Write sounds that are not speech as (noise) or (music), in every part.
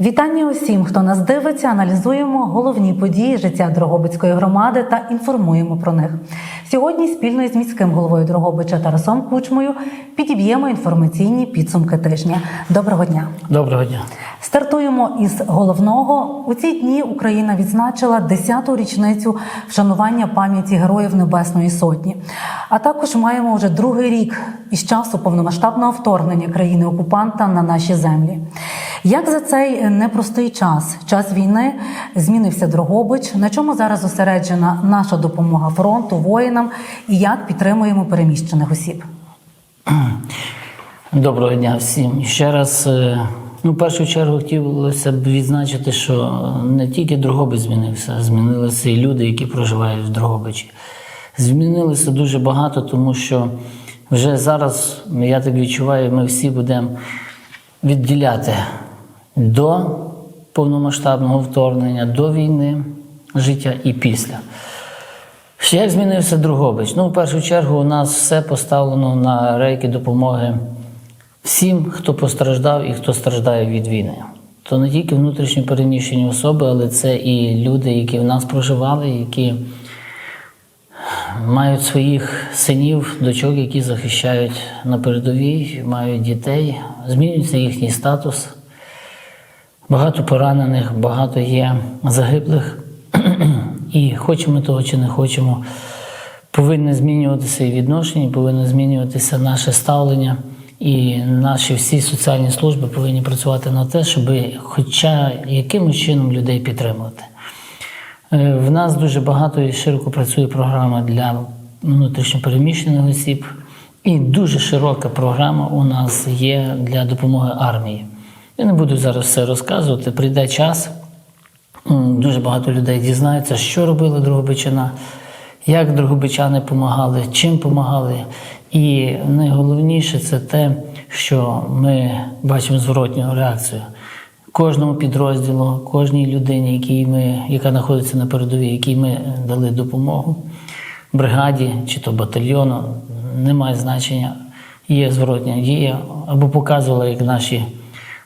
Вітання усім, хто нас дивиться, аналізуємо головні події життя Дрогобицької громади та інформуємо про них. Сьогодні спільно із міським головою Дрогобича Тарасом Кучмою підіб'ємо інформаційні підсумки тижня. Доброго дня! Доброго дня. Стартуємо із головного. У ці дні Україна відзначила 10-ту річницю вшанування пам'яті героїв Небесної Сотні. А також маємо вже другий рік із часу повномасштабного вторгнення країни окупанта на наші землі. Як за цей непростий час, час війни, змінився Дрогобич, на чому зараз зосереджена наша допомога фронту, воїнам і як підтримуємо переміщених осіб? (clears throat) Доброго дня всім. Ще раз, е, ну, в першу чергу хотілося б відзначити, що не тільки Дрогобич змінився, а змінилися і люди, які проживають в Дрогобичі. Змінилося дуже багато, тому що вже зараз, я так відчуваю, ми всі будемо відділяти до повномасштабного вторгнення, до війни життя і після. Як змінився Другобич? Ну, в першу чергу, у нас все поставлено на рейки допомоги всім, хто постраждав і хто страждає від війни. То не тільки внутрішньо переміщені особи, але це і люди, які в нас проживали, які мають своїх синів, дочок, які захищають на передовій, мають дітей, змінюється їхній статус. Багато поранених, багато є загиблих. (clears throat) І хочемо того чи не хочемо, повинні змінюватися і відношення, повинно змінюватися наше ставлення, і наші всі соціальні служби повинні працювати на те, щоб хоча якимось чином людей підтримувати. Е, В нас дуже багато і широко працює програма для внутрішньопереміщених осіб, і дуже широка програма у нас є для допомоги армії. Я не буду зараз все розказувати, прийде час. Дуже багато людей дізнається, що робили Дрогобичина, як Дрогобичани допомагали, чим допомагали. І найголовніше це те, що ми бачимо зворотню реакцію. Кожному підрозділу, кожній людині, якій ми, яка знаходиться на передовій, якій ми дали допомогу, бригаді чи то батальйону, немає значення. Є зворотня дія, або показувала, як наші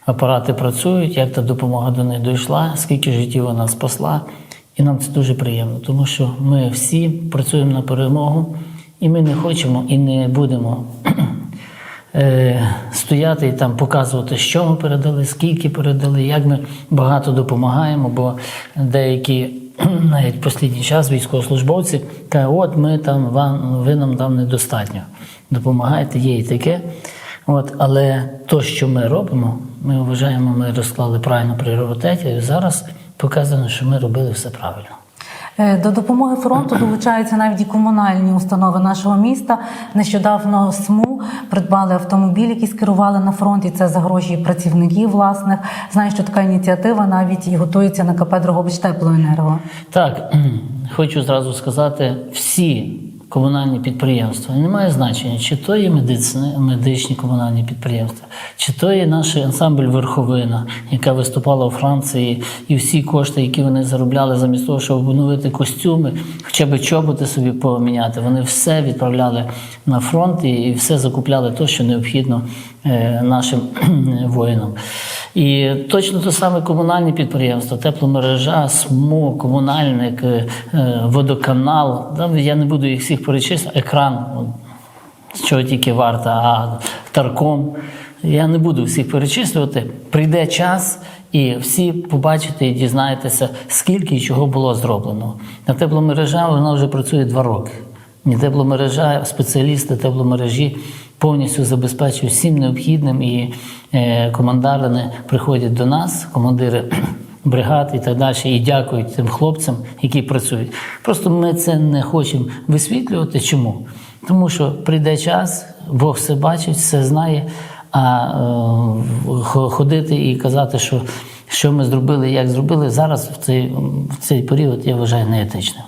апарати працюють, як та допомога до них дійшла, скільки життів вона спасла. І нам це дуже приємно, тому що ми всі працюємо на перемогу, і ми не хочемо і не будемо (clears throat) е, стояти і там показувати, що ми передали, скільки передали, як ми багато допомагаємо, бо деякі (clears throat) навіть в останній час військовослужбовці кажуть, от ми там вам, ви нам там недостатньо. Допомагаєте, є і таке. От, але то, що ми робимо, ми вважаємо, ми розклали правильно пріоритети, і зараз показано, що ми робили все правильно. Е, До допомоги фронту долучаються навіть і комунальні установи нашого міста. Нещодавно СМУ придбали автомобіль, який скерували на фронт, і це за гроші працівників власних. Знаю, що така ініціатива навіть і готується на КП Дрогобич Теплоенерго. Так, (clears throat) хочу зразу сказати, всі комунальні підприємства немає значення, чи то є медицини, медичні комунальні підприємства, чи то є наш ансамбль Верховина, яка виступала у Франції, і всі кошти, які вони заробляли, замість того, щоб обновити костюми, хоча б чоботи собі поміняти, вони все відправляли на фронт і, все закупляли те, що необхідно е, нашим воїнам. І точно те саме комунальні підприємства, тепломережа, СМУ, комунальник, е, водоканал. Я не буду їх всіх перечислити, екран, от, чого тільки варта, а тарком. Я не буду всіх перечислювати. Прийде час, і всі побачите і дізнаєтеся, скільки і чого було зроблено. На тепломережа вона вже працює два роки. Ні, тепломережа, спеціалісти тепломережі повністю забезпечують всім необхідним, і е, командарини приходять до нас, командири (clears throat) бригад і так далі, і дякують тим хлопцям, які працюють. Просто ми це не хочемо висвітлювати. Чому? Тому що прийде час, Бог все бачить, все знає. А е, ходити і казати, що, що ми зробили, як зробили, зараз в цей, в цей період я вважаю неетичним.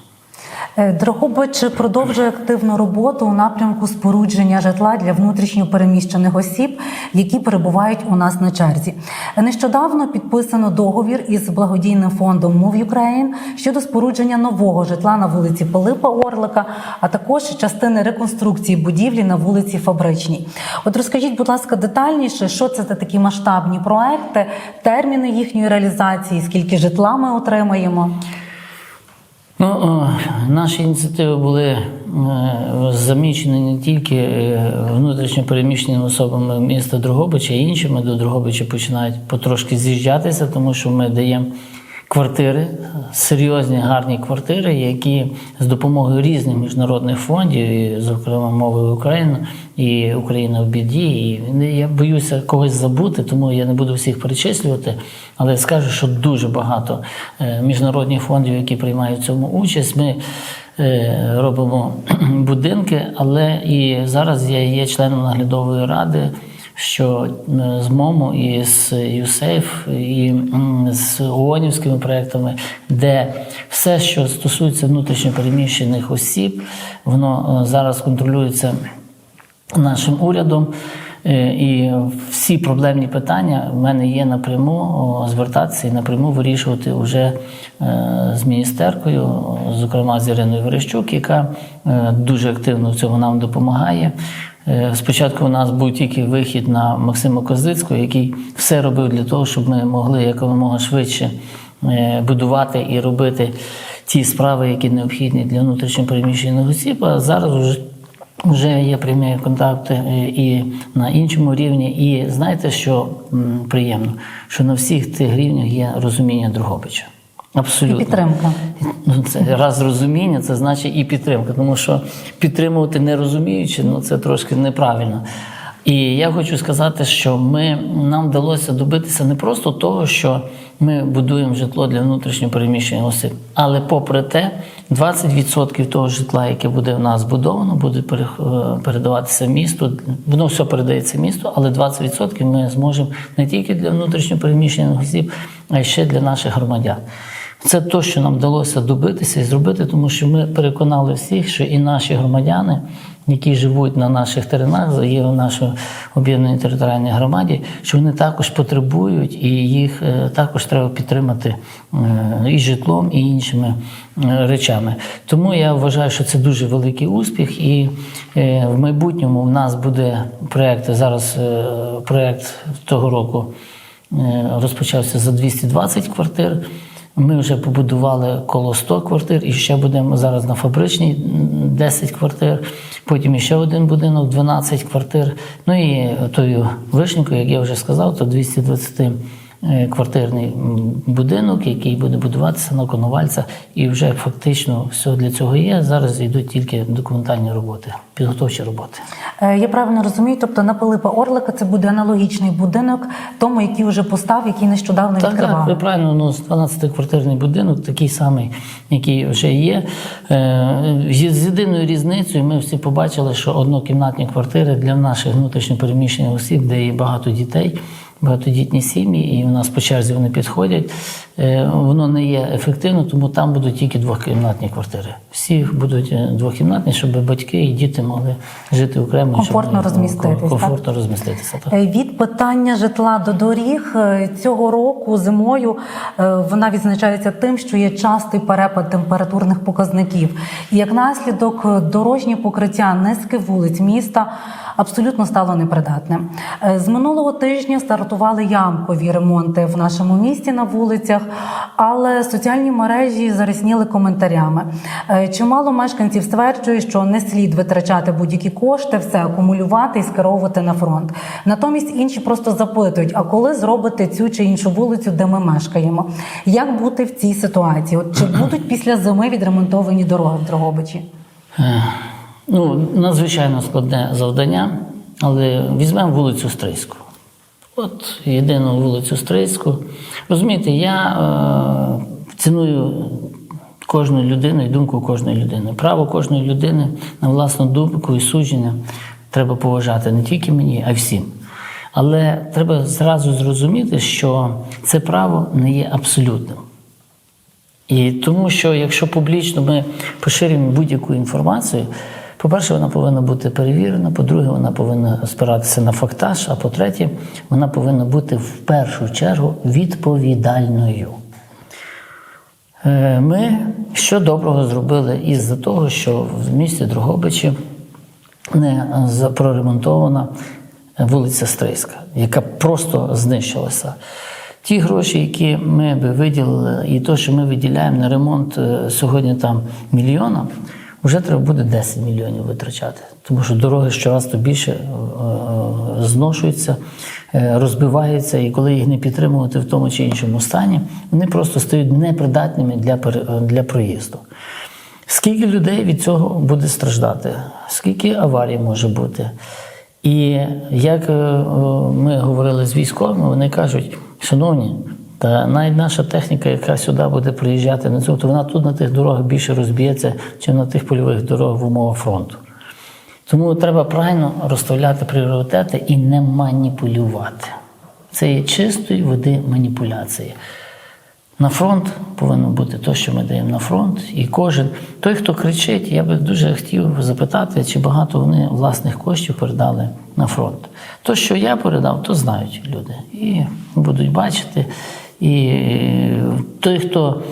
Е, Дрогобич продовжує активну роботу у напрямку спорудження житла для внутрішньо переміщених осіб. які перебувають у нас на черзі. Нещодавно підписано договір із благодійним фондом Move Ukraine щодо спорудження нового житла на вулиці Пилипа Орлика, а також частини реконструкції будівлі на вулиці Фабричній. От розкажіть, будь ласка, детальніше, що це за такі масштабні проекти, терміни їхньої реалізації, скільки житла ми отримаємо. Ну, наші ініціативи були е, замічені не тільки е, внутрішньо переміщеними особами міста Дрогобича, а іншими. До Дрогобича починають потрошки з'їжджатися, тому що ми даємо квартири, серйозні гарні квартири, які з допомогою різних міжнародних фондів, і, зокрема мовою України і Україна в біді. І я боюся когось забути, тому я не буду всіх перечислювати. Але скажу, що дуже багато е, міжнародних фондів, які приймають цьому участь. Ми е, робимо (clears throat) будинки, але і зараз я є членом наглядової ради. Що з МОМО і з ЮСЕЙФ, і з ООНівськими проектами, де все, що стосується внутрішньопереміщених осіб, воно е, зараз контролюється нашим урядом. Е, І всі проблемні питання в мене є напряму звертатися і напряму вирішувати вже е, з міністеркою, зокрема з Іриною Верещук, яка е, дуже активно в цьому нам допомагає. Спочатку у нас був тільки вихід на Максима Козицького, який все робив для того, щоб ми могли якомога швидше будувати і робити ті справи, які необхідні для внутрішньопереміщених осіб. А зараз вже вже є прямі контакти е, і на іншому рівні. І знаєте, що приємно, що на всіх тих рівнях є розуміння Другобича. Абсолютно. І підтримка. Ну, це раз розуміння, це значить і підтримка. Тому що підтримувати не розуміючи, ну це трошки неправильно. І я хочу сказати, що ми, нам вдалося добитися не просто того, що ми будуємо житло для внутрішньо переміщених осіб, але попри те, 20% того житла, яке буде в нас збудовано, буде е, передаватися місту. Воно все передається місту, але 20% ми зможемо не тільки для внутрішньо переміщених осіб, а й ще для наших громадян. Це те, що нам вдалося добитися і зробити, тому що ми переконали всіх, що і наші громадяни, які живуть на наших теренах, є в нашій об'єднаній територіальній громаді, що вони також потребують, і їх е, також треба підтримати е, і житлом, і іншими е, речами. Тому я вважаю, що це дуже великий успіх, і в майбутньому в нас буде проєкт, зараз проєкт того року розпочався за 220 квартир. Ми вже побудували коло 100 квартир, і ще будемо зараз на фабричній м, 10 квартир, потім ще один будинок, 12 квартир. Ну і тою вишенькою, як я вже сказав, то 220 е, квартирний будинок, який буде будуватися на Коновальця, і вже фактично все для цього є. Зараз йдуть тільки документальні роботи, підготовчі роботи. Е, Я правильно розумію, тобто на Пилипа Орлика це буде аналогічний будинок тому, який вже постав, який нещодавно Так, відкривав. так, ви правильно, ну, 12-квартирний будинок, такий самий, який вже є. Е, з єдиною різницею ми всі побачили, що однокімнатні квартири для наших внутрішньопереміщених осіб, де є багато дітей, багатодітні сім'ї, і в нас по черзі вони підходять. Е, воно не є ефективно, тому там будуть тільки двохкімнатні квартири. Всі будуть е, двохкімнатні, щоб батьки і діти могли жити окремо. і щоб Комфортно так? Розміститися. Так. Е, Від питання житла до доріг цього року зимою вона відзначається тим, що є частий перепад температурних показників. І як наслідок дорожнє покриття низки вулиць міста абсолютно стало непридатним. З минулого тижня стартували ямкові ремонти в нашому місті на вулицях, але соціальні мережі зарісніли коментарями. Е, Чимало мешканців стверджує, що не слід витрачати будь-які кошти, все акумулювати і скеровувати на фронт. Натомість інші просто запитують: а коли зробити цю чи іншу вулицю, де ми мешкаємо? Як бути в цій ситуації? От чи (clears throat) будуть після зими відремонтовані дороги в Дрогобичі? Е, Ну, надзвичайно складне завдання, але візьмемо вулицю Стрийську. От єдину вулицю Стрийську. Розумієте, я е, ціную кожну людину і думку кожної людини. Право кожної людини на власну думку і судження треба поважати не тільки мені, а й всім. Але треба зразу зрозуміти, що це право не є абсолютним. І тому, що якщо публічно ми поширюємо будь-яку інформацію, По-перше, вона повинна бути перевірена, по-друге, вона повинна спиратися на фактаж, а по-третє, вона повинна бути в першу чергу відповідальною. Е, Ми що доброго зробили із-за того, що в місті Дрогобичі не проремонтована вулиця Стрийська, яка просто знищилася. Ті гроші, які ми би виділили, і те, що ми виділяємо на ремонт е, сьогодні там мільйона, вже треба буде 10 мільйонів витрачати. Тому що дороги щораз то більше е, е, зношуються, е, розбиваються, і коли їх не підтримувати в тому чи іншому стані, вони просто стають непридатними для, для проїзду. Скільки людей від цього буде страждати? Скільки аварій може бути? І як ми говорили з військовими, вони кажуть, шановні, та навіть наша техніка, яка сюди буде приїжджати на цьому, то вона тут на тих дорогах більше розб'ється, ніж на тих польових дорогах в умовах фронту. Тому треба правильно розставляти пріоритети і не маніпулювати. Це є чистої води маніпуляції. На фронт повинно бути те, що ми даємо на фронт. І кожен, той, хто кричить, я би дуже хотів запитати, чи багато вони власних коштів передали на фронт. То, що я передав, то знають люди. І будуть бачити. І той, хто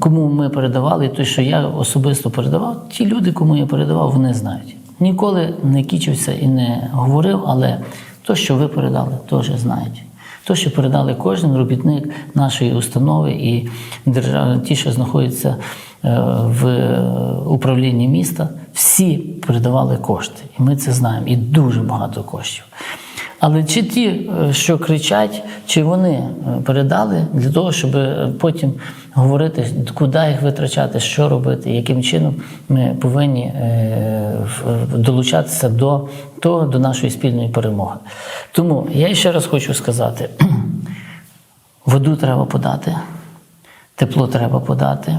кому ми передавали, той, що я особисто передавав, ті люди, кому я передавав, вони знають. Ніколи не кічився і не говорив, але то, що ви передали, теж знають. То, що передали кожен робітник нашої установи і держав... ті, що знаходяться е, в управлінні міста, всі передавали кошти. І ми це знаємо. І дуже багато коштів. Але чи ті, е, що кричать, чи вони е, передали для того, щоб е, потім говорити, куди їх витрачати, що робити, яким чином ми повинні долучатися до того, до нашої спільної перемоги. Тому я ще раз хочу сказати: (clears throat) воду треба подати, тепло треба подати.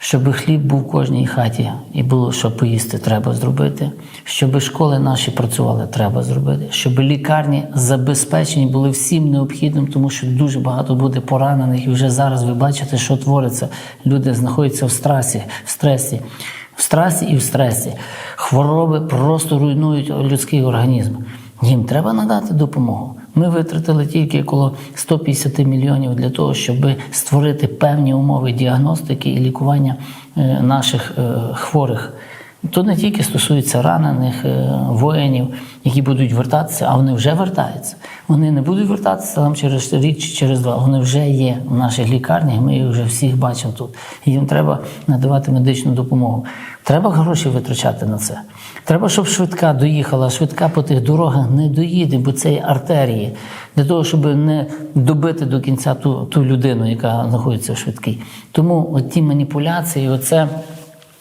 Щоб хліб був в кожній хаті і було що поїсти, треба зробити. Щоб школи наші працювали, треба зробити. Щоб лікарні забезпечені були всім необхідним, тому що дуже багато буде поранених. І вже зараз ви бачите, що твориться. Люди знаходяться в стресі, в стресі, в стресі і в стресі. Хвороби просто руйнують людський організм. Їм треба надати допомогу. Ми витратили тільки коло 150 мільйонів для того, щоб створити певні умови діагностики і лікування е, наших е, хворих. То не тільки стосується ранених е, воїнів, які будуть вертатися, а вони вже вертаються. Вони не будуть вертатися там через рік чи через два. Вони вже є в наших лікарнях. Ми їх вже всіх бачимо тут. Їм треба надавати медичну допомогу. Треба гроші витрачати на це. Треба, щоб швидка доїхала. Швидка по тих дорогах не доїде, бо це є артерії. Для того, щоб не добити до кінця ту, ту людину, яка знаходиться в швидкій. Тому от ті маніпуляції, оце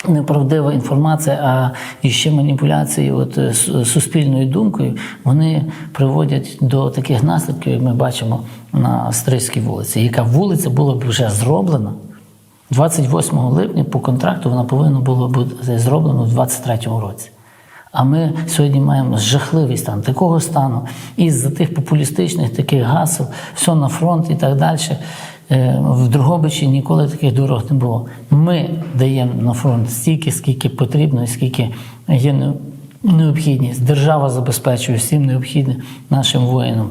неправдива інформація, а і ще маніпуляції от, е, суспільною думкою, вони приводять до таких наслідків, як ми бачимо на Стрийській вулиці, яка вулиця була б вже зроблена. 28 липня по контракту вона повинна була бути зроблена в 23 році. А ми сьогодні маємо жахливий стан такого стану, із-за тих популістичних таких гасел, все на фронт і так далі. Е, В Другобичі ніколи таких дорог не було. Ми даємо на фронт стільки, скільки потрібно, і скільки є необхідність. Держава забезпечує всім необхідне нашим воїнам.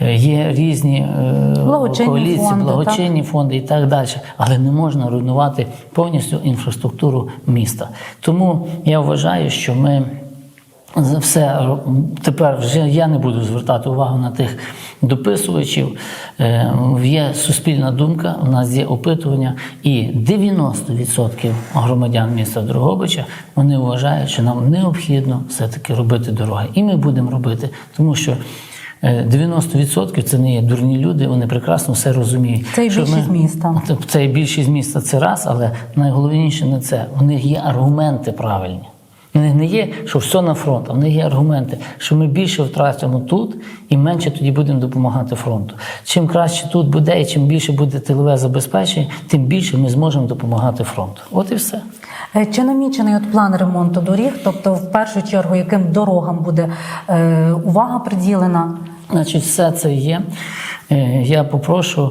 Е, Є різні е, Благочинні коаліції, фонди, благочинні фонди і так далі. Але не можна руйнувати повністю інфраструктуру міста. Тому я вважаю, що ми за все тепер вже я не буду звертати увагу на тих дописувачів. Е, Є суспільна думка, у нас є опитування, і 90% громадян міста Дрогобича вони вважають, що нам необхідно все-таки робити дороги. І ми будемо робити, тому що. е, 90% це не є дурні люди, вони прекрасно все розуміють. Це і більшість міста. Це- Це і більшість міста це раз, але найголовніше не це. У них є аргументи правильні. Них не є, що все на фронт, а в них є аргументи, що ми більше втратимо тут і менше тоді будемо допомагати фронту. Чим краще тут буде, і чим більше буде тилове забезпечення, тим більше ми зможемо допомагати фронту. От і все. Е, Чи намічений от план ремонту доріг? Тобто, в першу чергу, яким дорогам буде е, увага приділена? Значить, все це є. Е, Я попрошу,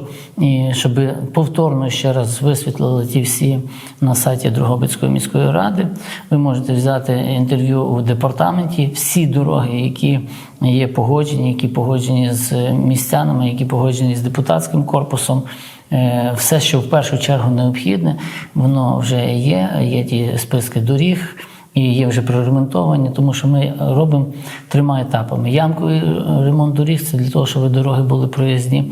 щоб повторно ще раз висвітлили ті всі на сайті Дрогобицької міської ради. Ви можете взяти інтерв'ю у департаменті. Всі дороги, які є погоджені, які погоджені з містянами, які погоджені з депутатським корпусом. Е, Все, що в першу чергу необхідне, воно вже є. Є ті списки доріг і є вже проремонтовані, тому що ми робимо трьома етапами. Ямковий ремонт доріг це для того, щоб дороги були проїзні.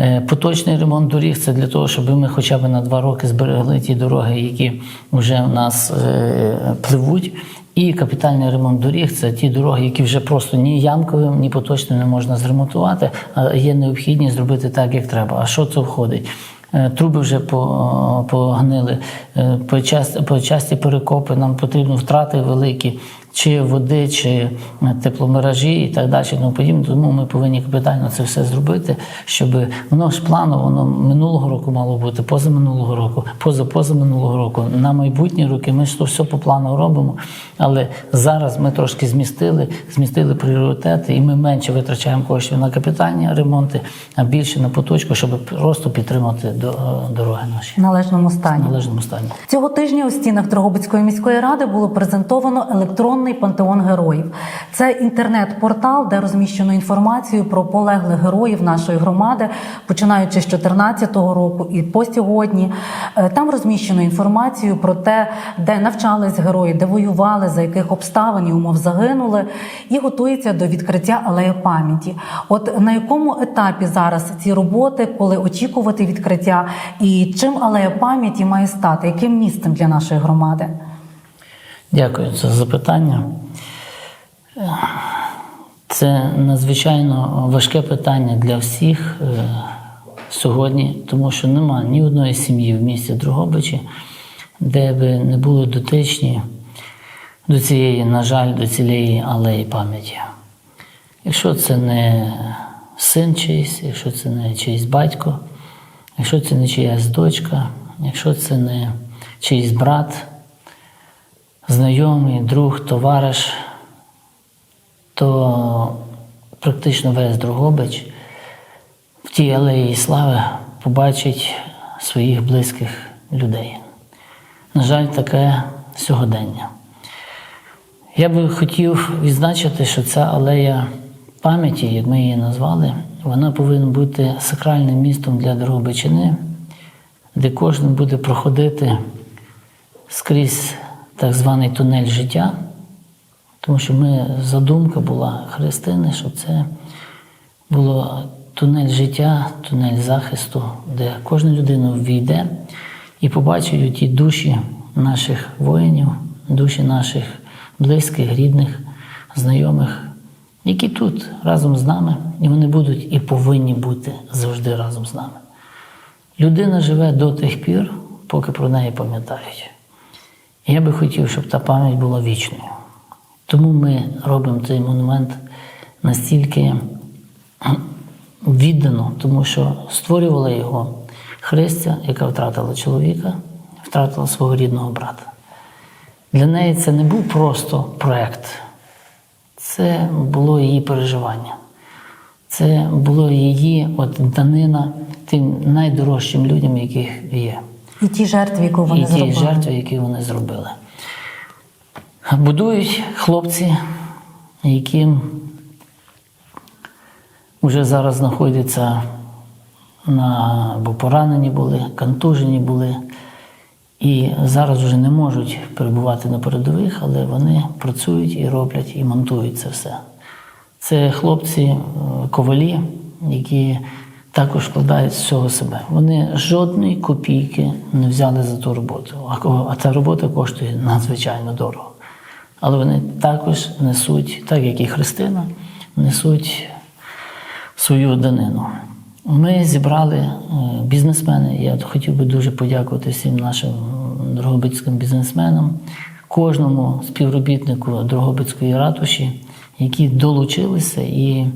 Е, Поточний ремонт доріг це для того, щоб ми хоча б на два роки зберегли ті дороги, які вже в нас е, пливуть. І капітальний ремонт доріг це ті дороги, які вже просто ні ямковим, ні поточним не можна зремонтувати, а є необхідність зробити так, як треба. А що це входить? Е, Труби вже по- погнили, е, по часті, по часті перекопи нам потрібно втрати великі, чи води, чи е, тепломеражі і так далі. Тому подібне. Тому ми повинні капітально це все зробити, щоб воно ж планово, воно минулого року мало бути, позаминулого року, поза позаминулого року. На майбутні роки ми ж то все по плану робимо. Але зараз ми трошки змістили, змістили пріоритети, і ми менше витрачаємо коштів на капітальні ремонти, а більше на поточку, щоб просто підтримати е, дороги наші В належному стані. в належному стані. Цього тижня у стінах Дрогобицької міської ради було презентовано електронний пантеон героїв. Це інтернет-портал, де розміщено інформацію про полеглих героїв нашої громади, починаючи з 2014 року і по сьогодні. Е, Там розміщено інформацію про те, де навчались герої, де воювали, за яких обставин і умов загинули, і готується до відкриття алеї пам'яті. От на якому етапі зараз ці роботи, коли очікувати відкриття, і чим алея пам'яті має стати, яким місцем для нашої громади? Дякую за запитання. Це надзвичайно важке питання для всіх е, сьогодні, тому що нема ні одної сім'ї в місті Другобичі, де би не були дотичні до цієї, на жаль, до цієї алеї пам'яті. Якщо це не син чийсь, якщо це не чийсь батько, якщо це не чиясь дочка, якщо це не чийсь брат, знайомий, друг, товариш, то практично весь Другобич в тій алеї слави побачить своїх близьких людей. На жаль, таке сьогодення. Я би хотів відзначити, що ця алея пам'яті, як ми її назвали, вона повинна бути сакральним містом для Дрогобичини, де кожен буде проходити скрізь так званий тунель життя, тому що ми, задумка була Христини, щоб це було тунель життя, тунель захисту, де кожна людина ввійде і побачить ті душі наших воїнів, душі наших близьких, рідних, знайомих, які тут разом з нами, і вони будуть і повинні бути завжди разом з нами. Людина живе до тих пір, поки про неї пам'ятають. Я би хотів, щоб та пам'ять була вічною. Тому ми робимо цей монумент настільки віддано, тому що створювала його Христя, яка втратила чоловіка, втратила свого рідного брата. Для неї це не був просто проект, це було її переживання. Це було її от, данина тим найдорожчим людям, яких є І ті жертви, яку вони і ті жертви, які вони зробили. Будують хлопці, які вже зараз знаходяться на, або поранені були, контужені були, і зараз вже не можуть перебувати на передових, але вони працюють і роблять, і монтують це все. Це хлопці е, ковалі, які також вкладають з всього себе. Вони жодної копійки не взяли за ту роботу. А ця робота коштує надзвичайно дорого. Але вони також несуть, так як і Христина, несуть свою данину. Ми зібрали е, бізнесмени. Я хотів би дуже подякувати всім нашим дрогобицьким бізнесменам, кожному співробітнику Дрогобицької ратуші, які долучилися і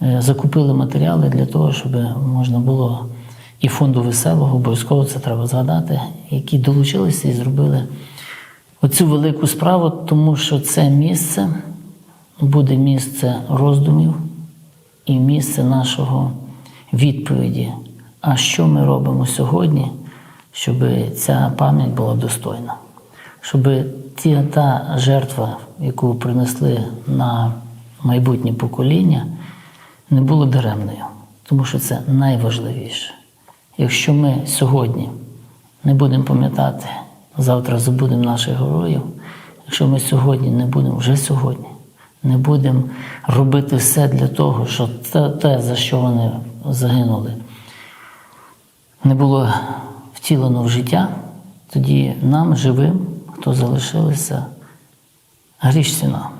закупили матеріали для того, щоб можна було і фонду веселого, обов'язково це треба згадати, які долучилися і зробили оцю велику справу, тому що це місце буде місце роздумів і місце нашого відповіді, а що ми робимо сьогодні, щоб ця пам'ять була достойна, щоб ті, та жертва, яку принесли на майбутнє покоління, не було даремною, тому що це найважливіше. Якщо ми сьогодні не будемо пам'ятати, завтра забудемо наших героїв, якщо ми сьогодні не будемо вже сьогодні, не будемо робити все для того, щоб те, те, за що вони загинули, не було втілено в життя, тоді нам, живим, хто залишилися, гріш ціна.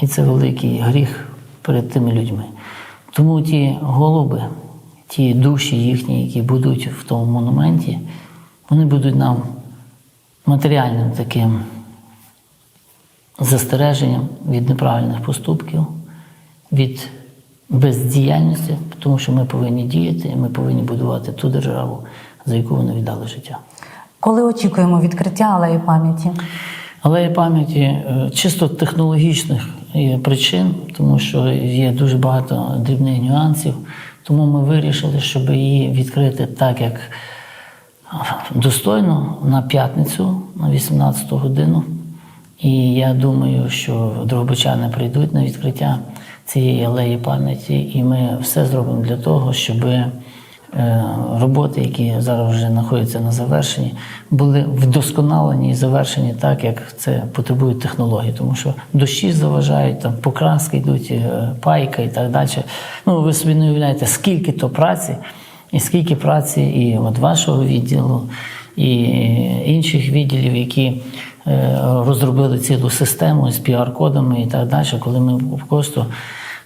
І це великий гріх перед тими людьми. Тому ті голуби, ті душі їхні, які будуть в тому монументі, вони будуть нам матеріальним таким застереженням від неправильних поступків, від бездіяльності, тому що ми повинні діяти, і ми повинні будувати ту державу, за яку вони віддали життя. Коли очікуємо відкриття алеї пам'яті? Алея пам'яті е, чисто технологічних причин, тому що є дуже багато дрібних нюансів. Тому ми вирішили, щоб її відкрити так, як достойно на п'ятницю, на 18 годину. І я думаю, що дрогобичани прийдуть на відкриття цієї алеї пам'яті, і ми все зробимо для того, щоб роботи, які зараз вже знаходяться на завершенні, були вдосконалені і завершені так, як це потребують технології. Тому що дощі заважають, там покраски йдуть, е, пайка і так далі. Ну, ви собі не уявляєте, скільки то праці, і скільки праці і от вашого відділу, і інших відділів, які е, розробили цілу систему з піар-кодами і так далі, коли ми просто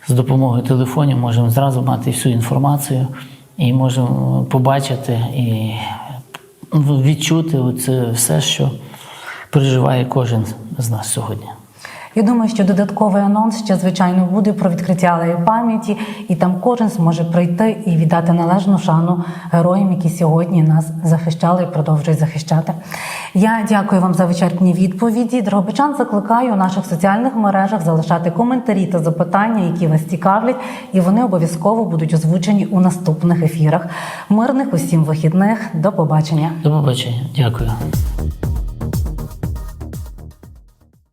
з допомогою телефонів можемо зразу мати всю інформацію і можемо побачити і відчути це все, що переживає кожен з нас сьогодні. Я думаю, що додатковий анонс ще звичайно буде про відкриття алеї пам'яті, і там кожен зможе прийти і віддати належну шану героям, які сьогодні нас захищали і продовжують захищати. Я дякую вам за вичерпні відповіді. Дрогобичан закликаю у наших соціальних мережах залишати коментарі та запитання, які вас цікавлять, і вони обов'язково будуть озвучені у наступних ефірах. Мирних усім вихідних. До побачення. До побачення. Дякую.